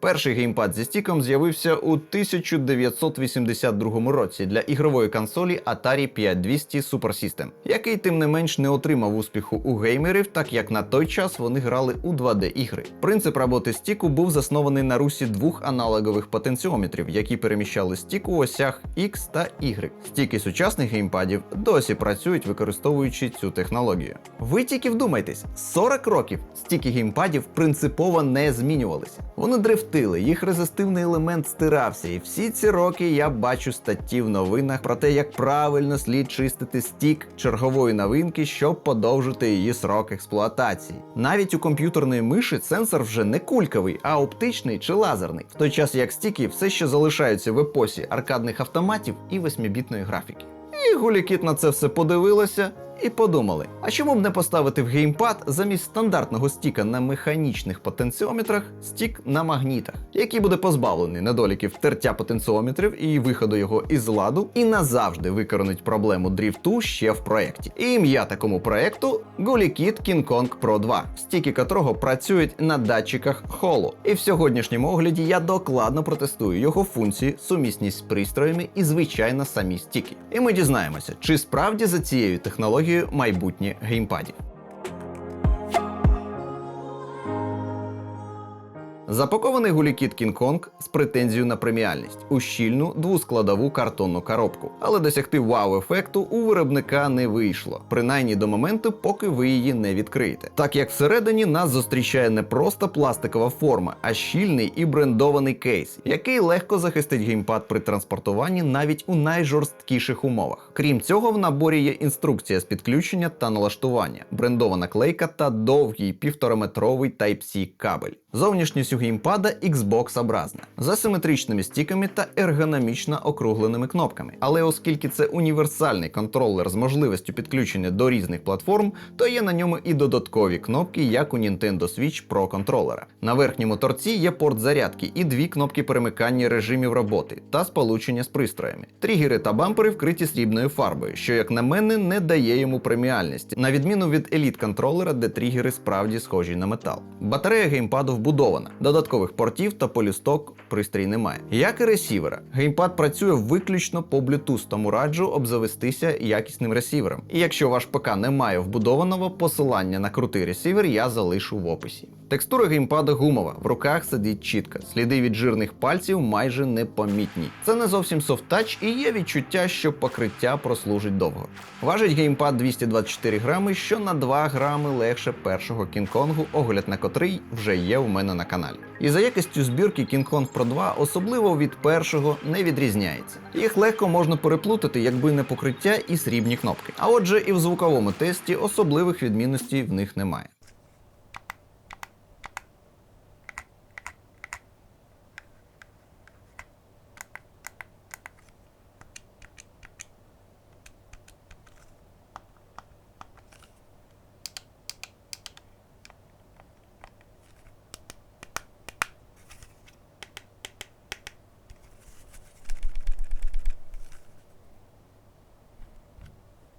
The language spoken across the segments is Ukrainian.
Перший геймпад зі стіком з'явився у 1982 році для ігрової консолі Atari 5200 Super System, який тим не менш не отримав успіху у геймерів, так як на той час вони грали у 2D-ігри. Принцип роботи стіку був заснований на русі двох аналогових потенціометрів, які переміщали стік у осях X та Y. Стіки сучасних геймпадів досі працюють, використовуючи цю технологію. Ви тільки вдумайтесь, 40 років стіки геймпадів принципово не змінювалися. Вони дрифтили, їх резистивний елемент стирався, і всі ці роки я бачу статті в новинах про те, як правильно слід чистити стік чергової новинки, щоб подовжити її срок експлуатації. Навіть у комп'ютерної миші сенсор вже не кульковий, а оптичний чи лазерний, в той час як стіки все ще залишаються в епосі аркадних автоматів і 8-бітної графіки. І Гулікіт на це все подивилася і подумали: а чому б не поставити в геймпад замість стандартного стіка на механічних потенціометрах стік на магнітах, який буде позбавлений недоліків тертя потенціометрів і виходу його із ладу, і назавжди викоронить проблему дріфту ще в проєкті. І ім'я такому проєкту Гулікіт King Kong Pro 2, стіки котрого працюють на датчиках Holo. І в сьогоднішньому огляді я докладно протестую його функції, сумісність з пристроями і, звичайно, самі стіки. І ми дізнаємося, чи справді за цією технологією майбутнє геймпадів. Запакований гулікіт Kong з претензією на преміальність у щільну двускладову картонну коробку, але досягти вау-ефекту у виробника не вийшло, принаймні до моменту, поки ви її не відкриєте. Так як всередині нас зустрічає не просто пластикова форма, а щільний і брендований кейс, який легко захистить геймпад при транспортуванні навіть у найжорсткіших умовах. Крім цього, в наборі є інструкція з підключення та налаштування, брендована клейка та довгий півтораметровий Type-C кабель. Зовнішність у геймпада Xbox образна, з асиметричними стіками та ергономічно округленими кнопками. Але оскільки це універсальний контролер з можливістю підключення до різних платформ, то є на ньому і додаткові кнопки, як у Nintendo Switch Pro контролера. На верхньому торці є порт зарядки і дві кнопки перемикання режимів роботи та сполучення з пристроями. Тригери та бампери вкриті срібною фарбою, що, як на мене, не дає йому преміальності, на відміну від еліт контролера, де тригери справді схожі на метал. Батарея геймпаду вбудована. Додаткових портів та полісток пристрій немає. Як і ресівера, геймпад працює виключно по Bluetooth, тому раджу обзавестися якісним ресівером. І якщо ваш ПК не має вбудованого, посилання на крутий ресівер я залишу в описі. Текстура геймпада гумова, в руках сидить чітко, сліди від жирних пальців майже непомітні. Це не зовсім софт-тач і є відчуття, що покриття прослужить довго. Важить геймпад 224 грами, що на 2 грами легше першого Кінг-Конгу, огляд на котрий вже є у мене на каналі. І за якістю збірки King Kong Pro 2 особливо від першого не відрізняється. Їх легко можна переплутати, якби не покриття і срібні кнопки. А отже, і в звуковому тесті особливих відмінностей в них немає.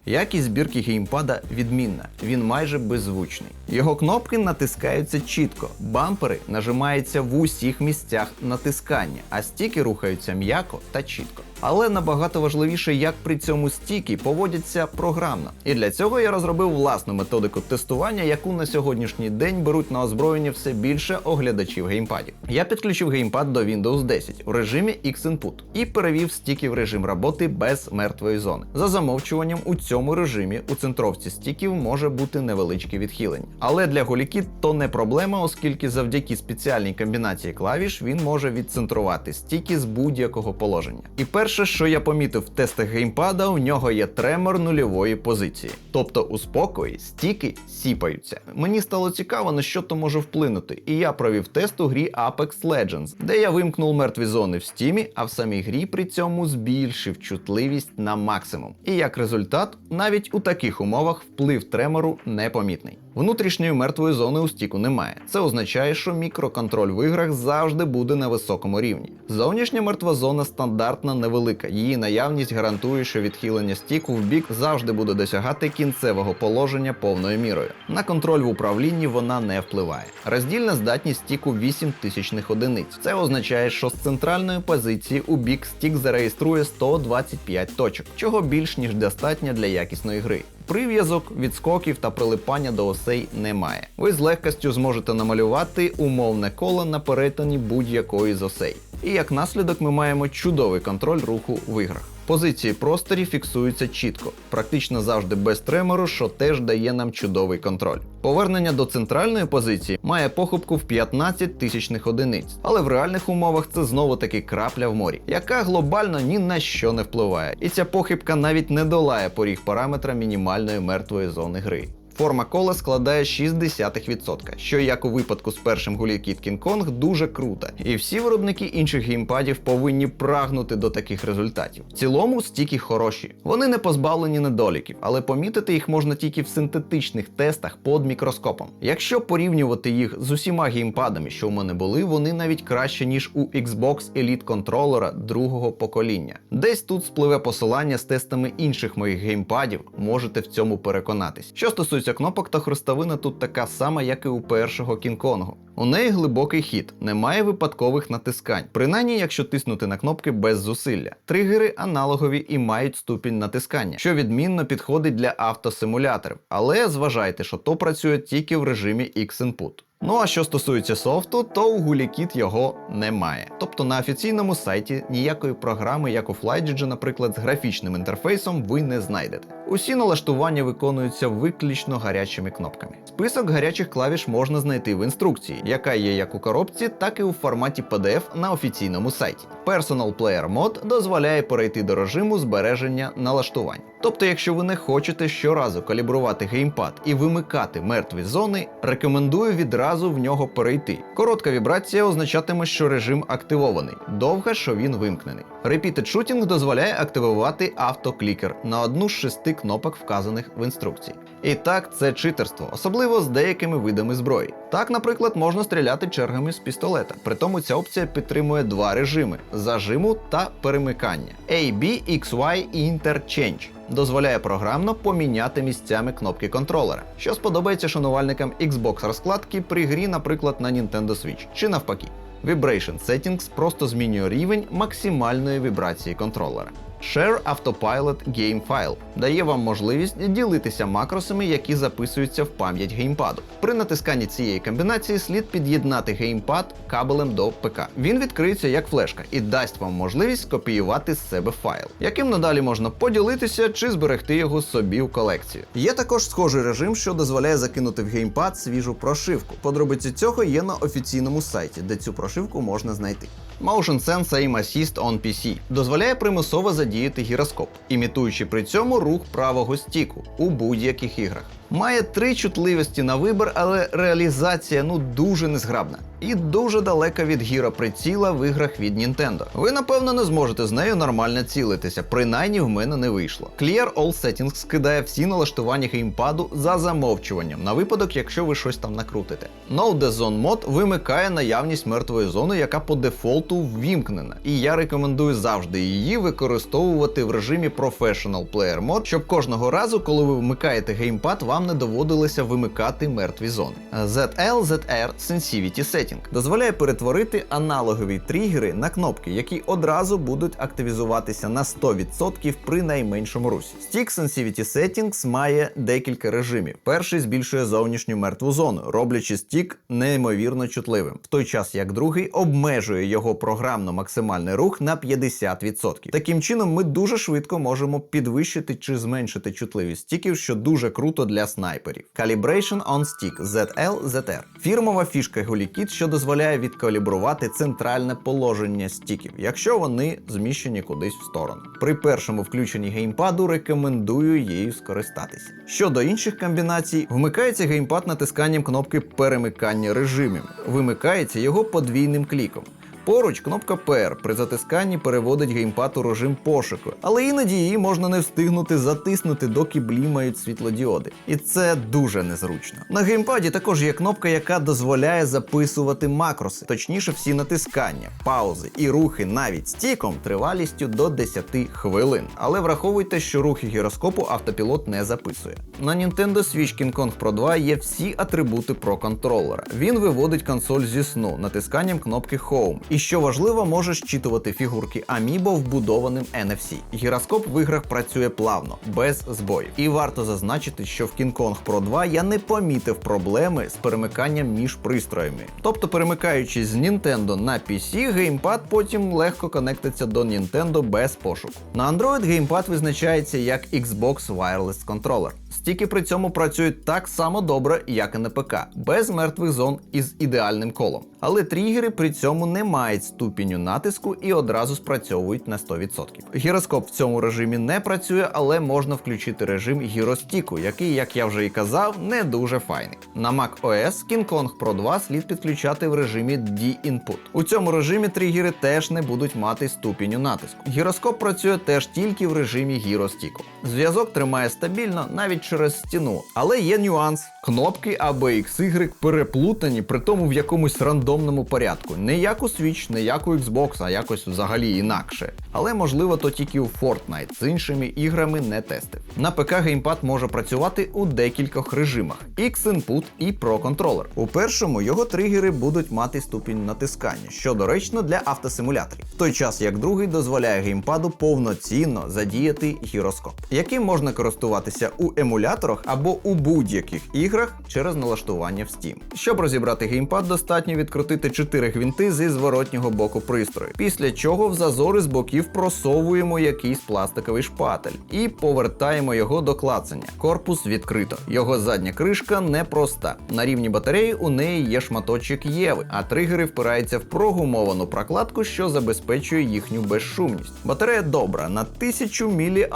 Якість збірки геймпада відмінна, він майже беззвучний. Його кнопки натискаються чітко, бампери нажимаються в усіх місцях натискання, а стіки рухаються м'яко та чітко. Але набагато важливіше, як при цьому стіки поводяться програмно. І для цього я розробив власну методику тестування, яку на сьогоднішній день беруть на озброєння все більше оглядачів геймпадів. Я підключив геймпад до Windows 10 у режимі X-Input і перевів стіки в режим роботи без мертвої зони. За замовчуванням у цьому режимі у центровці стіків може бути невеличке відхилення. Але для Голікіт то не проблема, оскільки завдяки спеціальній комбінації клавіш він може відцентрувати стіки з будь-якого положення. І перше, що я помітив в тестах геймпада, у нього є тремор нульової позиції. Тобто у спокої стіки сіпаються. Мені стало цікаво, на що то може вплинути, і я провів тест у грі Apex Legends, де я вимкнув мертві зони в стімі, а в самій грі при цьому збільшив чутливість на максимум. І як результат, навіть у таких умовах вплив тремору непомітний. Внутрішньої мертвої зони у стіку немає. Це означає, що мікроконтроль в іграх завжди буде на високому рівні. Зовнішня мертва зона стандартна невелика невелика. Її наявність гарантує, що відхилення стіку в бік завжди буде досягати кінцевого положення повною мірою. На контроль в управлінні вона не впливає. Роздільна здатність стіку 8 тисячних одиниць. Це означає, що з центральної позиції у бік стік зареєструє 125 точок, чого більш ніж достатньо для якісної гри. Прив'язок, відскоків та прилипання до осей немає. Ви з легкостю зможете намалювати умовне коло на перетині будь-якої з осей. І як наслідок ми маємо чудовий контроль руху в іграх. Позиції просторі фіксуються чітко, практично завжди без тремору, що теж дає нам чудовий контроль. Повернення до центральної позиції має похибку в 15 тисячних одиниць, але в реальних умовах це знову таки крапля в морі, яка глобально ні на що не впливає. І ця похибка навіть не долає поріг параметра мінімальної мертвої зони гри. Форма кола складає 0,6%, що як у випадку з першим GuliKit King Kong дуже круто. І всі виробники інших геймпадів повинні прагнути до таких результатів. В цілому стіки хороші. Вони не позбавлені недоліків, але помітити їх можна тільки в синтетичних тестах під мікроскопом. Якщо порівнювати їх з усіма геймпадами, що в мене були, вони навіть краще, ніж у Xbox Elite контролера другого покоління. Десь тут спливе посилання з тестами інших моїх геймпадів, можете в цьому переконатись. Що стосується кнопок, та хрестовина тут така сама, як і у першого Кінг-Конгу. У неї глибокий хід, немає випадкових натискань, принаймні якщо тиснути на кнопки без зусилля. Тригери аналогові і мають ступінь натискання, що відмінно підходить для автосимуляторів, але зважайте, що то працює тільки в режимі X-Input. Ну а що стосується софту, то у GuliKit його немає. Тобто на офіційному сайті ніякої програми, як у FlyDigi, наприклад, з графічним інтерфейсом, ви не знайдете. Усі налаштування виконуються виключно гарячими кнопками. Список гарячих клавіш можна знайти в інструкції, яка є як у коробці, так і у форматі PDF на офіційному сайті. Personal Player Mode дозволяє перейти до режиму збереження налаштувань. Тобто, якщо ви не хочете щоразу калібрувати геймпад і вимикати мертві зони, рекомендую відразу в нього перейти. Коротка вібрація означатиме, що режим активований, довга, що він вимкнений. Repeated Shooting дозволяє активувати автоклікер на одну з шести кнопок, вказаних в інструкції. І так, це читерство, особливо з деякими видами зброї. Так, наприклад, можна стріляти чергами з пістолета. Притому ця опція підтримує два режими: зажиму та перемикання. A, B, X, Y і Interchange дозволяє програмно поміняти місцями кнопки контролера, що сподобається шанувальникам Xbox розкладки при грі, наприклад, на Nintendo Switch, чи навпаки. Vibration Settings просто змінює рівень максимальної вібрації контролера. Share Autopilot Game File дає вам можливість ділитися макросами, які записуються в пам'ять геймпаду. При натисканні цієї комбінації слід під'єднати геймпад кабелем до ПК. Він відкриється як флешка і дасть вам можливість скопіювати з себе файл, яким надалі можна поділитися чи зберегти його собі в колекцію. Є також схожий режим, що дозволяє закинути в геймпад свіжу прошивку. Подробиці цього є на офіційному сайті, де цю прошивку можна знайти. Motion Sense Aim Assist on PC дозволяє примусово задіяти гіроскоп, імітуючи при цьому рух правого стіку у будь-яких іграх. Має три чутливості на вибір, але реалізація ну дуже незграбна і дуже далека від гіроприціла в іграх від Nintendo. Ви напевно не зможете з нею нормально цілитися, принаймні в мене не вийшло. Clear All Settings скидає всі налаштування геймпаду за замовчуванням на випадок, якщо ви щось там накрутите. No Death Zone мод вимикає наявність мертвої зони, яка по дефолту ввімкнена. І я рекомендую завжди її використовувати в режимі Professional Player Mode, щоб кожного разу, коли ви вмикаєте геймпад, вам не доводилося вимикати мертві зони. ZL ZR Sensivity Setting дозволяє перетворити аналогові тригери на кнопки, які одразу будуть активізуватися на 100% при найменшому русі. Stick Sensivity Settings має декілька режимів. Перший збільшує зовнішню мертву зону, роблячи стік неймовірно чутливим, в той час як другий обмежує його програмно максимальний рух на 50%. Таким чином, ми дуже швидко можемо підвищити чи зменшити чутливість стіків, що дуже круто для снайперів. Calibration on Stick ZL ZR фірмова фішка GuliKit, що дозволяє відкалібрувати центральне положення стіків, якщо вони зміщені кудись в сторону. При першому включенні геймпаду рекомендую її скористатися. Щодо інших комбінацій, вмикається геймпад натисканням кнопки перемикання режимів. Вимикається його подвійним кліком. Поруч кнопка PR при затисканні переводить геймпад у режим пошуку, але іноді її можна не встигнути затиснути, доки блімають світлодіоди. І це дуже незручно. На геймпаді також є кнопка, яка дозволяє записувати макроси, точніше, всі натискання, паузи і рухи навіть стіком тривалістю до 10 хвилин. Але враховуйте, що рухи гіроскопу автопілот не записує. На Nintendo Switch King Kong Pro 2 є всі атрибути про контролера. Він виводить консоль зі сну натисканням кнопки Home. І що важливо, може щитувати фігурки Amiibo вбудованим NFC. Гіроскоп в іграх працює плавно, без збоїв. І варто зазначити, що в King Kong Pro 2 я не помітив проблеми з перемиканням між пристроями. Тобто, перемикаючись з Nintendo на PC, геймпад потім легко конектиться до Nintendo без пошуку. На Android геймпад визначається як Xbox Wireless Controller. Стіки при цьому працюють так само добре, як і на ПК, без мертвих зон із ідеальним колом. Але тригери при цьому не мають ступеню натиску і одразу спрацьовують на 100%. Гіроскоп в цьому режимі не працює, але можна включити режим гіростіку, який, як я вже і казав, не дуже файний. На Mac OS King Kong Pro 2 слід підключати в режимі D-Input. У цьому режимі тригери теж не будуть мати ступеню натиску. Гіроскоп працює теж тільки в режимі гіростіку. Зв'язок тримає стабільно навіть через стіну, але є нюанс. Кнопки А, Б, X, Y переплутані, при тому в якомусь рандомному порядку. Не як у Switch, не як у Xbox, а якось взагалі інакше. Але можливо то тільки у Fortnite, з іншими іграми не тестив. На ПК геймпад може працювати у декількох режимах: X-Input і Pro Controller. У першому його тригери будуть мати ступінь натискання, що доречно для автосимуляторів, в той час як другий дозволяє геймпаду повноцінно задіяти гіроскоп, яким можна користуватися у емуляторах або у будь-яких іграх через налаштування в Steam. Щоб розібрати геймпад, достатньо відкрутити 4 гвинти зі зворотнього боку пристрою, після чого в зазори з боків просовуємо якийсь пластиковий шпатель і повертаємо його до клацання. Корпус відкрито. Його задня кришка непроста. На рівні батареї у неї є шматочок Єви, а тригери впираються в прогумовану прокладку, що забезпечує їхню безшумність. Батарея добра на 1000 мАч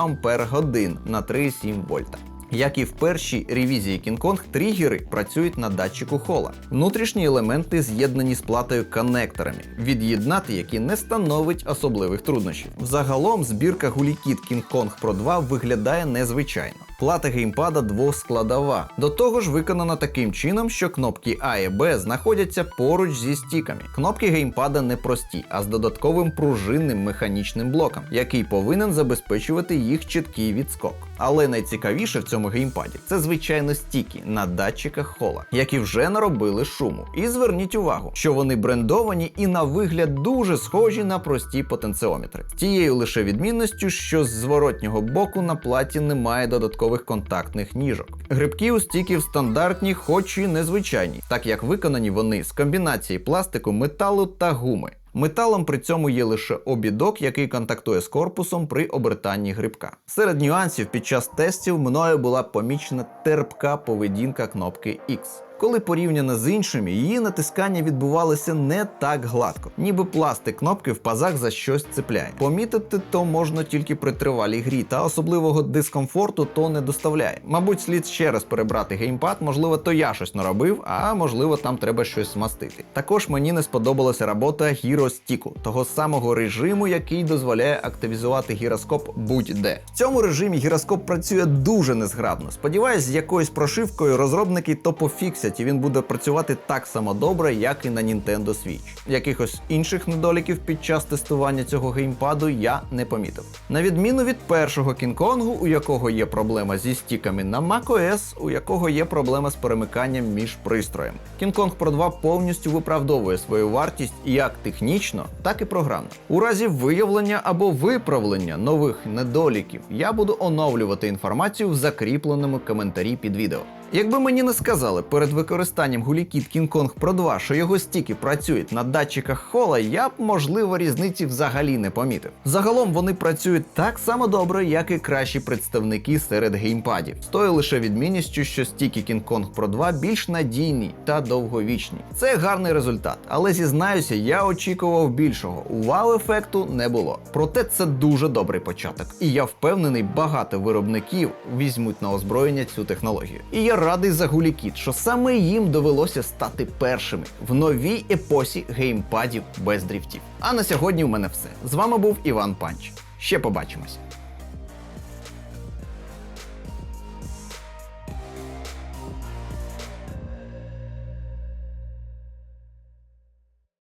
на 3,7 вольта. Як і в першій ревізії King Kong, тригери працюють на датчику хола. Внутрішні елементи з'єднані з платою коннекторами, від'єднати які не становить особливих труднощів. Взагалом збірка гулікіт King Kong Pro 2 виглядає незвичайно. Плата геймпада двоскладова. До того ж виконана таким чином, що кнопки А і Б знаходяться поруч зі стіками. Кнопки геймпада не прості, а з додатковим пружинним механічним блоком, який повинен забезпечувати їх чіткий відскок. Але найцікавіше в цьому геймпаді це звичайно стіки на датчиках хола, які вже наробили шуму. І зверніть увагу, що вони брендовані і на вигляд дуже схожі на прості потенціометри. Тією лише відмінністю, що з зворотнього боку на платі немає додаткових контактних ніжок. Грибки у стіків стандартні, хоч і незвичайні, так як виконані вони з комбінації пластику, металу та гуми. Металом при цьому є лише обідок, який контактує з корпусом при обертанні грибка. Серед нюансів під час тестів мною була помічена терпка поведінка кнопки X. Коли порівняно з іншими, її натискання відбувалося не так гладко, ніби пластик кнопки в пазах за щось цепляє. Помітити то можна тільки при тривалій грі, та особливого дискомфорту то не доставляє. Мабуть, слід ще раз перебрати геймпад, можливо, то я щось наробив, а можливо там треба щось змастити. Також мені не сподобалася робота гіростіку, того самого режиму, який дозволяє активізувати гіроскоп будь-де. В цьому режимі гіроскоп працює дуже незграбно. Сподіваюсь, з якоюсь прошивкою розробники то пофіксять і він буде працювати так само добре, як і на Nintendo Switch. Якихось інших недоліків під час тестування цього геймпаду я не помітив. На відміну від першого Кінг-Конгу, у якого є проблема зі стіками на macOS, у якого є проблема з перемиканням між. King Kong Pro 2 повністю виправдовує свою вартість як технічно, так і програмно. У разі виявлення або виправлення нових недоліків я буду оновлювати інформацію в закріпленому коментарі під відео. Якби мені не сказали перед використанням гулікіт King Kong Pro 2, що його стіки працюють на датчиках хола, я б, можливо, різниці взагалі не помітив. Загалом вони працюють так само добре, як і кращі представники серед геймпадів. З тою лише відмінністю, що стіки King Kong Pro 2 більш надійні та довговічні. Це гарний результат, але зізнаюся, я очікував більшого. Вау-ефекту не було. Проте це дуже добрий початок. І я впевнений, багато виробників візьмуть на озброєння цю технологію. І я радий за гулікіт, що саме їм довелося стати першими в новій епосі геймпадів без дріфтів. А на сьогодні у мене все. З вами був Іван Панч. Ще побачимось.